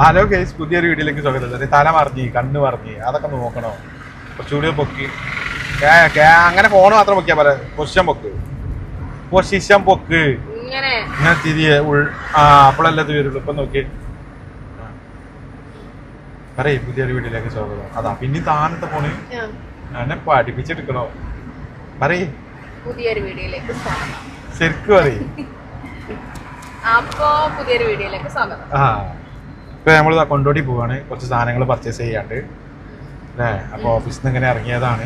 Hello case പുതിയൊരു വീഡിയോയിലേക്ക് സ്വാഗതം. ചെറിയ തല മറിഞ്ഞി കണ്ണ് മറിഞ്ഞി. അതൊക്കെ നോക്കണോ? കുറച്ചുകൂടി പൊക്കി. അങ്ങനെ ഫോണ് മാത്രം പൊക്കിയാ പോലെ പൊസിഷൻ പൊക്ക്. പൊസിഷൻ പൊക്ക്. ഇങ്ങനെ. തിരിയെ ഉൾ ആ അപ്പോഴല്ലേ വരുള്ളൂ. ഇപ്പൊ നോക്കി പറയേ പുതിയൊരു വീഡിയോയിലേക്ക് സ്വാഗതം. അതാ പിന്നെ താനത്തെ ഫോണ് എന്നെ പഠിപ്പിച്ചെടുക്കണോ? പറയേ. പുതിയൊരു വീഡിയോയിലേക്ക് സ്വാഗതം. ശരിക്കും പറയേ. അപ്പോ പുതിയൊരു വീഡിയോയിലേക്ക് സ്വാഗതം. ആ. ഇപ്പൊ നമ്മൾ കൊണ്ടോട്ടി പോവാണ്. കുറച്ച് സാധനങ്ങൾ പർച്ചേസ് ചെയ്യാണ്ട്. അല്ലേ അപ്പൊ ഓഫീസിൽ നിന്ന് ഇങ്ങനെ ഇറങ്ങിയതാണ്.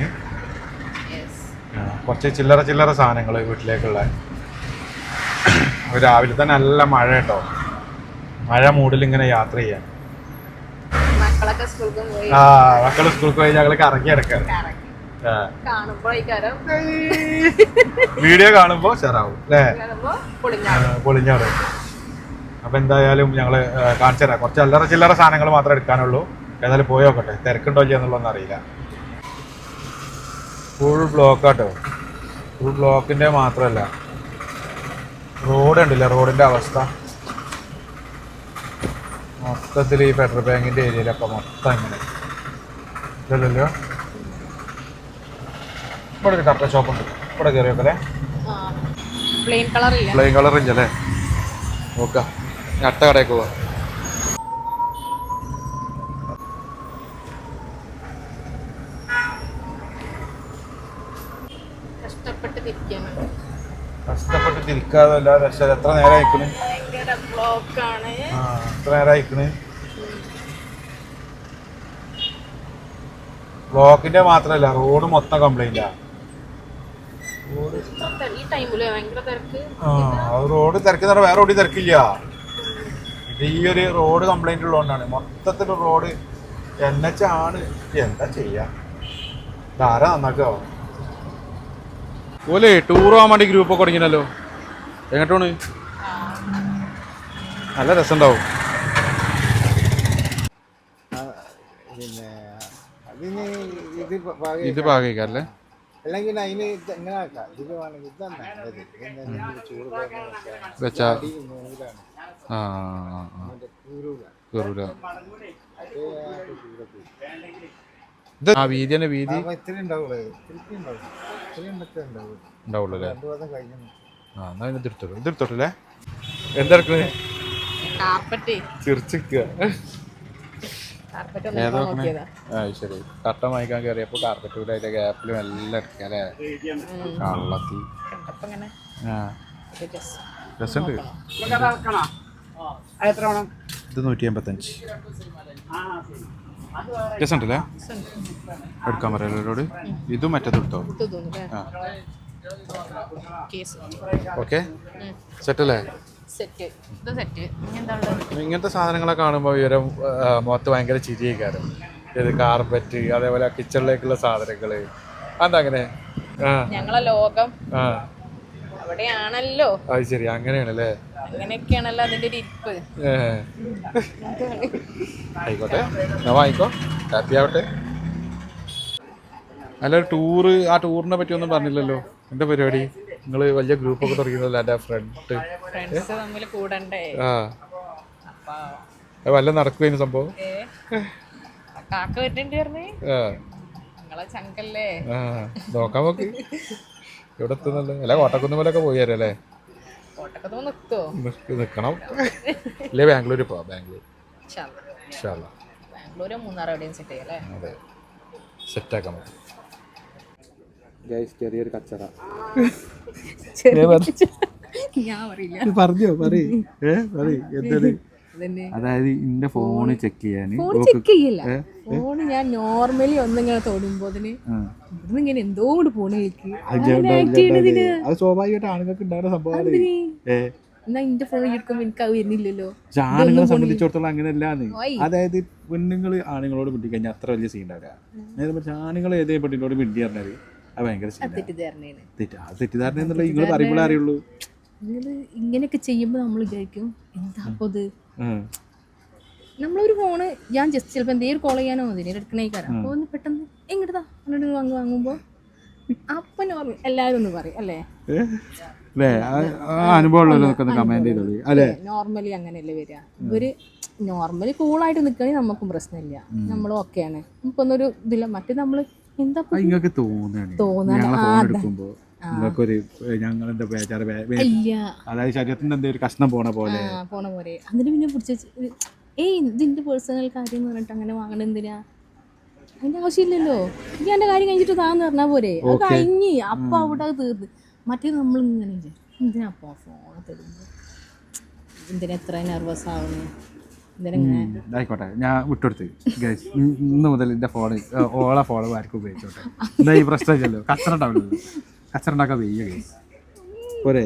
കുറച്ച് ചില്ലറ ചില്ലറ സാധനങ്ങൾ വീട്ടിലേക്കുള്ള. രാവിലെ തന്നെ നല്ല മഴ കേട്ടോ. മഴ മൂടിൽ ഇങ്ങനെ യാത്ര ചെയ്യാൻ. ആ മക്കൾ സ്കൂളിൽ പോയി ഞങ്ങൾ കറങ്ങി എടുക്കാം വീഡിയോ കാണുമ്പോ ചെറാവും. അല്ലേ പൊളിഞ്ഞാടും. പൊളിഞ്ഞാട് അപ്പൊ എന്തായാലും ഞങ്ങൾ ആ, കാണിച്ചു തരാം. കുറച്ച് അല്ലറ ചില്ലറ സാധനങ്ങൾ മാത്രമേ എടുക്കാനുള്ളൂ. ഏതായാലും പോയി നോക്കട്ടെ. തിരക്കുണ്ടോ ചെയ്യാന്നുള്ളതൊന്നും അറിയില്ല. ഫുൾ ബ്ലോക്കാട്ടോ ഫുൾ ബ്ലോക്കിന്റെ മാത്രമല്ല. റോഡ് ഉണ്ടല്ലേ റോഡിന്റെ അവസ്ഥ. മൊത്തത്തിൽ ഈ ഫെഡറൽ ബാങ്കിന്റെ ഏരിയയിലൊക്കെ മൊത്തം ഇങ്ങനെ. ഇല്ലല്ലോ. ഇവിടെ ഒരു കറക്റ്റ് ഷോപ്പ് ഉണ്ട്. ഇവിടെ കയറിയോക്കല്ലേ പ്ലെയിൻ കളർ ഇല്ല. പ്ലെയിൻ കളർ ഇല്ലല്ലേ നോക്കാം. അടുത്ത കടയിൽ പോവാ. കഷ്ടപ്പെട്ട് തിരിക്കാതെ അല്ല രക്ഷ എത്ര നേരം അയക്കണ് ബ്ലോക്ക് ആണ് ആ എത്ര നേരം അയക്കണ് ബ്ലോക്കിന്റെ മാത്രല്ല റോഡ് മൊത്തം കംപ്ലൈന്റ് തിരക്ക്. റോഡ് തിരക്കുന്ന വേറെ റോഡിൽ തിരക്കില്ല. ഈ ഒരു റോഡ് കംപ്ലൈന്റ് ഉള്ളതുകൊണ്ടാണ് മൊത്തത്തിൽ റോഡ് എൻ എച്ച് ആണ്. എന്താ ചെയ്യാ? ധാര നന്നാക്കാവും ഓലേ ടൂർ പോകാൻ വേണ്ടി ഗ്രൂപ്പ് ഒക്കെ തുടങ്ങിയല്ലോ. എങ്ങോട്ടാണ്? നല്ല രസമുണ്ടാവും. ഇത് ഭാഗം ഇത് ഭാഗിക്കല്ലേ? അല്ലെങ്കിൽ അതിന് ഇത് ഇങ്ങനെ ആക്കാം. ഇത് വേണമെങ്കിൽ ഇതാണ് നല്ലത്. ഇതെന്താ ചൂട് വെച്ചാ ആ ആ, കയറൂല ഇത് വീതി. ഇത്തിരി ഉണ്ടാവുള്ളൂ. ഇത്തിരി ഉണ്ടാവും ഇത്തിരി ഉണ്ടൊക്കെ ഉണ്ടാവും ഉണ്ടാവുള്ളൂ അല്ലേ? രണ്ടു മാസം കഴിഞ്ഞു ആ എന്നാ എന്തെടുക്കണേ ചിരിച്ചിക്കുക കാർപ്പറ്റ് ഒന്ന് ഏതാ എടുക്കാൻ നോക്കിയതാ ആ ശരി. കട്ട വാങ്ങിക്കാൻ കയറിയപ്പോ കാർപ്പറ്റ് കൂടെ അതിന്റെ ഗ്യാപ്പിലും എല്ലാം എടുക്കുക അല്ലേ? കള്ളത്തി. കണ്ടപ്പോ ഇങ്ങനെ ആ. ഒരു രസം രസമുണ്ട്. ഇത് നൂറ്റി എൺപത്തഞ്ച് രസമുണ്ടല്ലേ? എടുക്കാൻ പറയാലോട് ഇതും മറ്റേത് എടുത്തോ? ഓക്കെ. സെറ്റ് അല്ലേ സെറ്റ് ഇത് സെറ്റ് ഇനി എന്താ ഇങ്ങനത്തെ സാധനങ്ങളൊക്കെ കാണുമ്പോൾ ഇവരെ മുഖത്ത് ഭയങ്കര ചിരിയേക്കാരം. ഇത് കാർപ്പറ്റ് അതേപോലെ കിച്ചണിലേക്കുള്ള സാധനങ്ങൾ. അതെന്താ അങ്ങനെ? ആ. ഞങ്ങളെ ലോകം. ആ. അവിടെയാണല്ലോ. അത് ശരി. അങ്ങനെയാണല്ലേ? അങ്ങനെയൊക്കെയാണല്ലോ അതിന്റെ ഒരു ഇരിപ്പ്. ഏ. ആയിക്കോട്ടെ. ഞാൻ വാങ്ങിക്കോ. ഹാപ്പി ആവട്ടെ. അല്ല ടൂറ് ആ ടൂറിനെ പറ്റി ഒന്നും പറഞ്ഞില്ലല്ലോ. എന്താ പരിപാടി? നിങ്ങൾ വലിയ ഗ്രൂപ്പൊക്കെ തുടങ്ങിയതല്ല എന്റെ ഫ്രണ്ട് ഫ്രണ്ട്സ് തമ്മിൽ കൂടണ്ടേ? ആ. അത് വല്ല നടക്കുവായിരുന്നു സംഭവം. കാക്ക പറഞ്ഞേ ആ. നിങ്ങളെ ചങ്കല്ലേ? ആ നോക്കാൻ നോക്കി. ഇവിടെ എത്തുന്നല്ലോ? അല്ല കോട്ടക്കുന്ന് പോലൊക്കെ പോയി തരാം അല്ലേ? കോട്ടക്കത്ത് നിൽക്കോ നിക്ക്? നിക്കണം. ഇല്ലേ ബാംഗ്ലൂർ പോവാം ബാംഗ്ലൂർ ബാംഗ്ലൂരോ മൂന്നാർ എവിടെയും സെറ്റ് ചെയ്യല്ലേ അതെ. സെറ്റാക്കാൻ പറ്റും. ചെറിയൊരു കച്ചറ. ഞാൻ പറയില്ല. പറഞ്ഞോ പറയ്. ഏ പറയ് എന്താണ്? അതായത് എന്റെ ഫോണ് ചെക്ക് ചെയ്യാൻ ഫോൺ ചെക്ക് ചെയ്യില്ല. ഫോൺ ഞാൻ നോർമലി ഒന്നിങ്ങനെ തൊടുമ്പോ അതിന് ഇങ്ങനെ എന്തോ അത് സ്വാഭാവികമായിട്ട് ആണുങ്ങൾക്ക് ഉണ്ടാകുന്ന എന്നാ ഇന്റെ ഫോൺ എടുക്കുമ്പോ എനിക്ക് അത് വരുന്നില്ലല്ലോ. പക്ഷെ ആണുങ്ങളെ സംബന്ധിച്ചിടത്തോളം അങ്ങനെയല്ലാന്ന്. അതായത് പെണ്ണുങ്ങൾ ആണുങ്ങളോട് മിണ്ടി കഴിഞ്ഞാൽ അത്ര വലിയ സീൻ ഉണ്ടാവില്ല നേരെ മറിച്ച് ആണുങ്ങൾ ഏതേ പെണ്ണിനോട് മിണ്ടി പറഞ്ഞാൽ അത് ഭയങ്കര തെറ്റിദ്ധാരണയാണ്. തെറ്റിദ്ധാരണ എന്നുള്ള നിങ്ങൾ പറയുമ്പോഴേ അറിയുള്ളൂ. നിങ്ങൾ ഇങ്ങനെയൊക്കെ ചെയ്യുമ്പോ നമ്മൾ വിചാരിക്കും എന്താ അപ്പൊ ഇത്. നമ്മളൊരു ഫോണ് ഞാൻ ജസ്റ്റ് ചിലപ്പോൾ എന്തെങ്കിലും കോൾ ചെയ്യാനോ അതിനെ എടുക്കണേക്കാരം. അപ്പോൾ ഒന്ന് പെട്ടെന്ന് എങ്ങോട്ടാ അങ്ങോട്ട് വാങ്ങി വാങ്ങുമ്പോൾ അപ്പം നോർമൽ എല്ലാവരും ഒന്ന് പറയും അല്ലേ? നോർമലി അങ്ങനെയല്ലേ വരിക. ഇവർ നോർമലി കൂളായിട്ട് നിൽക്കണേ നമുക്കും പ്രശ്നമില്ല. നമ്മളും ഒക്കെയാണ് നമുക്കൊന്നൊരു ഇതില്ല മറ്റേ നമ്മൾ എന്താ നിങ്ങൾക്ക്. എടുക്കുമ്പോ നിങ്ങൾക്കൊരു എന്താ ബേ- അതായത് ശരീരത്തിന്റെ എന്തെങ്കിലും കഷ്ണം പോണ പോലെ. പോണ പോലെ. അതിന് പിന്നെ പിടിച്ച ഏയ് ഇതിന്റെ പേഴ്സണൽ കാര്യം എന്ന് പറഞ്ഞിട്ട് അങ്ങനെ വാങ്ങണ എന്തിനാ? അതിന്റെ ആവശ്യമില്ലല്ലോ. എനിക്ക് എന്റെ കാര്യം കഴിഞ്ഞിട്ട് താന്ന് പറഞ്ഞാ പോരെ. അത് കഴിഞ്ഞ് അപ്പൊ അവിടെ അത് തീർന്ന്. മറ്റേ നമ്മൾ ഇങ്ങനെ എന്തിനാ ഫോൺ തരുന്നത് എന്തിനാ എത്ര നെർവസ് ആവുന്നു? ആയിക്കോട്ടെ. ഞാൻ വിട്ടെടുത്ത് ഗൈസ് ഇന്ന് മുതൽ എന്റെ ഫോൺ ഓളെ ഫോൺ ആർക്കും ഉപയോഗിച്ചോട്ടെ. എന്താ ഈ പ്രശ്നമില്ലല്ലോ കച്ചറ ഉണ്ടാവില്ലല്ലോ കച്ചറ ഉണ്ടാക്കാൻ വെയ്യ ഗൈസ് പോരെ.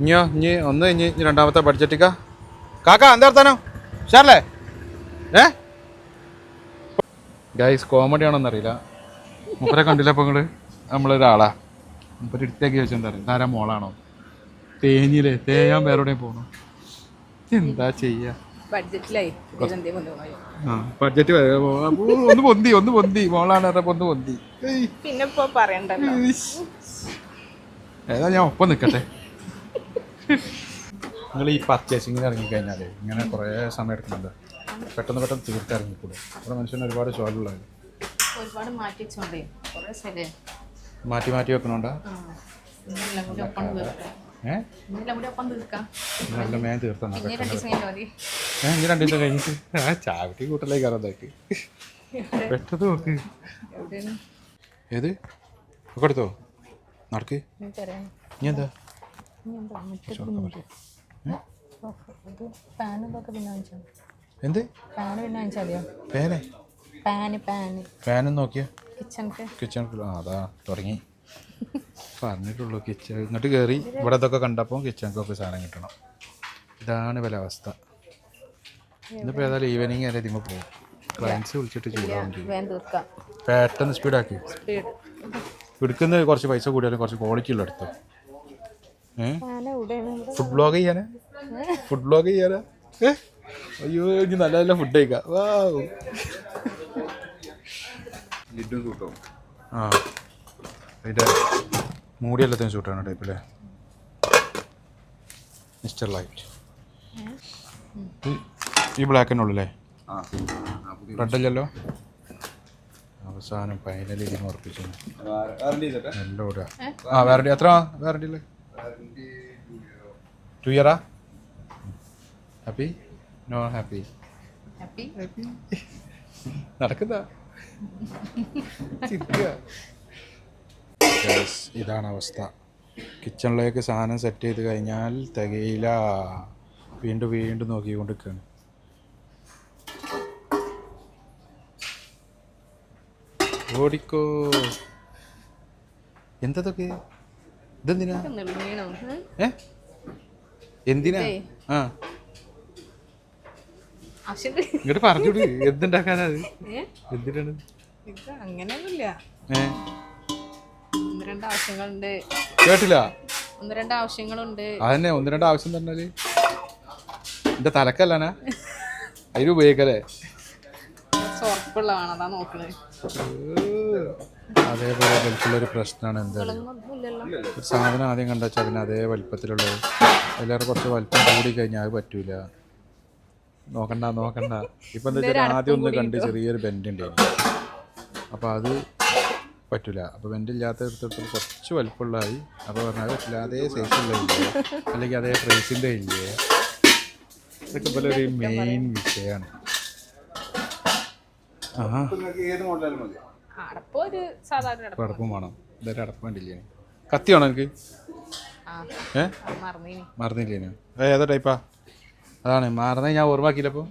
ഇനിയോ ഇനി ഒന്ന് ഇനി ഇനി രണ്ടാമത്തെ ബഡ്ജറ്റിക്ക കാക്ക എന്താ വർത്താനോ? ഷാർലേ ഏ? ഗൈസ് കോമഡി ആണോന്നറിയില്ല മുപ്പരെ കണ്ടില്ല അപ്പോൾ ഇങ്ങൾ നമ്മളൊരാളാ. മുപ്പര് എടുത്തേക്ക് ചോദിച്ചാൽ എന്താ പറയുക ധാരാ മോളാണോ? തേനിയിലെ തേയാൻ വേറെ എവിടെയും പോകണോ എന്താ ചെയ്യാ? ബഡ്ജറ്റിലായി. ബഡ്ജറ്റ് ഒന്ന് പൊന്തി ഒന്ന് പൊന്തി. മോളാണ് പറഞ്ഞപ്പോ ഒന്ന് പൊന്തി. പിന്നെ പറയണ്ടല്ലോ. ഏതാ ഞാൻ ഒപ്പം നിക്കട്ടെ? നിങ്ങൾ ഈ പർച്ചേസിങ്ങിന് ഇറങ്ങിക്കഴിഞ്ഞാലേ ഇങ്ങനെ കുറേ സമയം എടുക്കുന്നുണ്ട്. പെട്ടെന്ന് പെട്ടെന്ന് തീർത്തിറങ്ങിക്കൂടെ അവിടെ മനുഷ്യന് ഒരുപാട് ചോലുള്ളത് ഒരുപാട് മാറ്റി മാറ്റി മാറ്റി വെക്കണോണ്ടാ? നല്ല മേൻ തീർത്തെന്നാ ഇനി രണ്ട് ദിവസം കഴിഞ്ഞിട്ട്. ആ ചാവിട്ടി കൂട്ടലേക്ക് ഇറന്നേക്ക് പെട്ടത് നോക്ക്. ഏത്? ഒക്കെ എടുത്തോ? നടക്ക്. ഇനി എന്താ? എന്താ? പാന്? നോക്കിയാ. കിച്ചൺ കിച്ചൺ ആ അതാ തുടങ്ങി. പറഞ്ഞിട്ടുള്ളൂ. കിച്ചൺ ഇങ്ങോട്ട് കയറി ഇവിടെ ഇതൊക്കെ കണ്ടപ്പോൾ കിച്ചണിക്കൊക്കെ സാധനം കിട്ടണം. ഇതാണ് വില അവസ്ഥ. ഇന്നിപ്പോൾ ഏതായാലും ഈവനിങ് വരെ ഇതിമ്പോൾ പോകും ക്ലയൻസ് വിളിച്ചിട്ട് ചൂടാവും പെട്ടെന്ന് സ്പീഡാക്കി സ്പീഡ് എടുക്കുന്ന കുറച്ച് പൈസ കൂടിയാലും കുറച്ച് ക്വാളിറ്റി ഉള്ള എടുത്തോ. ഫുഡ് ബ്ലോഗ് ചെയ്യാനാ? ഫുഡ് ബ്ലോഗ് ചെയ്യാനാ? അയ്യോ ഇനി നല്ല നല്ല ഫുഡ് കഴിക്കാം. വാ ആ. അതിന്റെ മൂടിയെല്ലാത്തിനും സൂട്ടാണ് ടൈപ്പില്ലേ മിസ്റ്റർ ലൈറ്റ് ഈ ബ്ലാക്കിനുള്ളല്ലേ റെഡ് അല്ലല്ലോ? അവസാനം ഫൈനലി ഇതിന് ഉറപ്പിച്ചു. എല്ലാം ഇടുക ആ വാറണ്ടി എത്ര വാറണ്ടി അല്ലേ ടു ഇയറാ ഹാപ്പി നോ ഹാപ്പി ഹാപ്പി നടക്കുന്ന? ചിരിക്കുക ഇതാണ് അവസ്ഥ. കിച്ചണിലേക്ക് സാധനം സെറ്റ് ചെയ്ത് കഴിഞ്ഞാൽ തികയില്ല. വീണ്ടും വീണ്ടും നോക്കിക്കൊണ്ടിരിക്കുകയാണ് ഓടിക്കോ. എന്തതൊക്കെ ഇതെന്തിനാ? ഏ? എന്തിനാ? ആ. ഇങ്ങോട്ട് പറഞ്ഞോട് എന്തുണ്ടാക്കാനാ എന്തിനാണ്? അങ്ങനെയൊന്നുമില്ല. ഏ? ഒന്ന് രണ്ട് ആവശ്യങ്ങളുണ്ട്. കേട്ടില്ല? ഒന്ന് രണ്ട് ആവശ്യങ്ങളുണ്ട്. അതന്നെ ഒന്ന് രണ്ട് ആവശ്യം പറഞ്ഞാൽ എന്റെ തലക്കല്ലാനാ? അതിന് ഉപയോഗിക്കലേ കുറച്ച് ഉറപ്പുള്ളതാണ് അതാ നോക്കണേ. അതേപോലെ വലിപ്പുള്ളൊരു പ്രശ്നമാണ് എന്താ ഒന്നുമില്ലല്ലോ ഒരു സാധനം ആദ്യം കണ്ടുവച്ചാൽ പിന്നെ അതേ വലിപ്പത്തിലുള്ളത്. എല്ലാവരും കുറച്ച് വലിപ്പം കൂടി കഴിഞ്ഞാൽ അത് പറ്റൂല. നോക്കണ്ട നോക്കണ്ട. ഇപ്പൊ എന്താ വെച്ചാൽ ആദ്യം ഒന്ന് കണ്ട് ചെറിയൊരു ബെൻഡ് ഉണ്ടായിരുന്നു അപ്പോൾ അത് പറ്റൂല. അപ്പോൾ ഇല്ലാത്ത എടുത്തിടത്തോളം കുറച്ച് വലിപ്പമുള്ളതായി. അപ്പോൾ പറഞ്ഞാൽ പറ്റില്ല അതേ സൈസുള്ള ഇല്ലേ? അല്ലെങ്കിൽ അതേ പ്രൈസിന്റെ ഇല്ലേ? ഇതൊക്കെ പോലെ ഒരു മെയിൻ വിഷയമാണ്. ആഹാ. അടപ്പ് ഒരു സാധാരണ അടപ്പ്. അടപ്പം വേണം. ഇതൊരു അടപ്പം വേണ്ടില്ലേ കത്തി വേണോ എനിക്ക് ആ. ഏ? മറന്നീനി. മറന്നില്ലേനു ഏതാ ടൈപ്പാ അതാണ്. മാറുന്നത് ഞാൻ ഓർമ്മാക്കിയില്ല അപ്പോൾ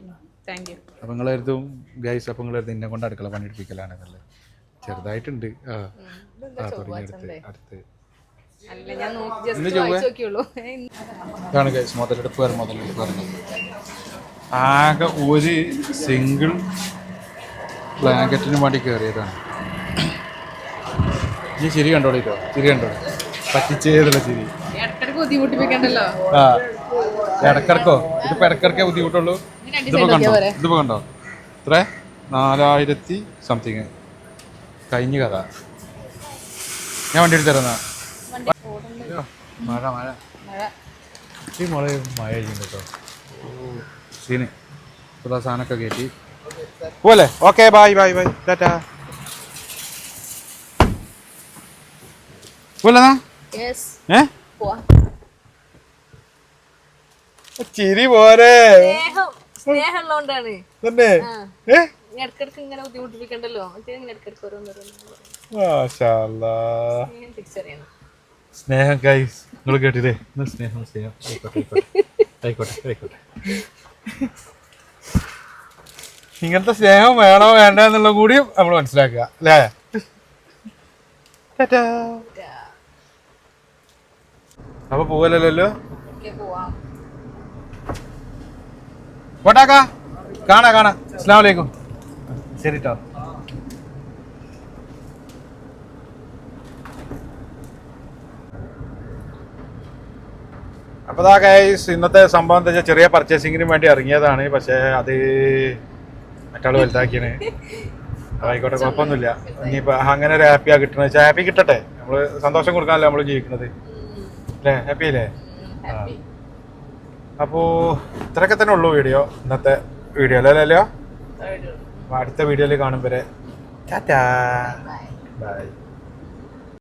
യു അപ്പം നിങ്ങളെടുത്തും ഗൈസ് അപ്പം നിങ്ങളെടുത്ത് ഇന്നെ കൊണ്ട് അടുക്കള പണിയെടുപ്പിക്കലാണെന്നല്ലേ ചെറുതായിട്ടുണ്ട്. ആ. ആ തുടങ്ങി അടുത്ത് അടുത്ത്. അല്ല ഞാൻ നോക്കി ജസ്റ്റ് വായിച്ചു നോക്കിയുള്ളൂ. ഏ, ഇന്ന് ഇതാണ് ഗൈസ് മുതലെടുപ്പ് വരെ മുതലെടുപ്പ് വരുന്നത് ആകെ ഒരു സിംഗിൾ ബ്ലാങ്കറ്റിന് വേണ്ടി കയറിയതാണ് ഈ ചിരി കണ്ടോളിട്ടോ ചിരി കണ്ടോളൂ. പറ്റിച്ചേതുള്ള ചിരി. ഇടക്കിടക്ക് ബുദ്ധിമുട്ടിപ്പിക്കണ്ടല്ലോ. ആ ഇടക്കിടക്കോ? ഇതിപ്പോ ഇടക്കിടക്കേ ബുദ്ധിമുട്ടുള്ളൂ. ഇനി ഇതിപ്പോ കണ്ടോ? ഇതിപ്പോ കണ്ടോ? ഇത്ര? നാലായിരത്തി സംതിങ് കഴിഞ്ഞ കഥ ഞാൻ വണ്ടി എടുത്തിരുന്ന മഴ മഴ. മഴ. ഈ മഴ ചെയ്യുന്നുണ്ട് കേട്ടോ. സീന്. പുതിയ സാധനമൊക്കെ കയറ്റി. പോലെ ഓക്കെ ബായ് ബായ് ബായ് ടാറ്റാ. പോലെ ഏ? ചിരി പോരെ. സ്നേഹം. സ്നേഹം ഉള്ളതുകൊണ്ടാണ് തന്നെ. ആ. ഏ ഇടക്കിടക്ക് ഇങ്ങനെ ബുദ്ധിമുട്ടിപ്പിക്കണ്ടല്ലോ? മറ്റേ ഇങ്ങനെ ഇടക്കിടക്ക് ഓരോന്നോരോന്ന് സ്നേഹം തിരിച്ചറിയണം സ്നേഹം ഗൈസ് നിങ്ങൾ കേട്ടില്ലേ? സ്നേഹം സ്നേഹം. ആയിക്കോട്ടെ ആയിക്കോട്ടെ. ഇങ്ങനത്തെ സ്നേഹം വേണോ വേണ്ട എന്നുള്ള കൂടി നമ്മൾ മനസ്സിലാക്കുക. അല്ലേ. അപ്പൊ പോവല്ലോ പോട്ടാക്കാ. കാണാ കാണാ. അസ്ലാം വലൈക്കും ശരി ട്ടോ അപ്പൊ ദാ ഗൈസ് ഇന്നത്തെ സംഭവം എന്താ വെച്ചാൽ ചെറിയ പർച്ചേസിങ്ങിന് വേണ്ടി ഇറങ്ങിയതാണ്. പക്ഷേ അത് മറ്റാൾ വലുതാക്കിയാണ്. ആയിക്കോട്ടെ കുഴപ്പമൊന്നുമില്ല. ഇനിയിപ്പോ അങ്ങനെ ഒരു ഹാപ്പിയാ കിട്ടണ വെച്ചാൽ ഹാപ്പി കിട്ടട്ടെ. നമ്മൾ സന്തോഷം കൊടുക്കാനല്ലേ നമ്മൾ ജീവിക്കുന്നത് അല്ലേ? ഹാപ്പി അല്ലേ? ഹാപ്പി അപ്പോ ഇത്രയൊക്കെ തന്നെ ഉള്ളൂ വീഡിയോ ഇന്നത്തെ വീഡിയോ അല്ലേ അപ്പൊ അടുത്ത വീഡിയോയിൽ കാണും വരെ. ടാറ്റാ. Bye bye.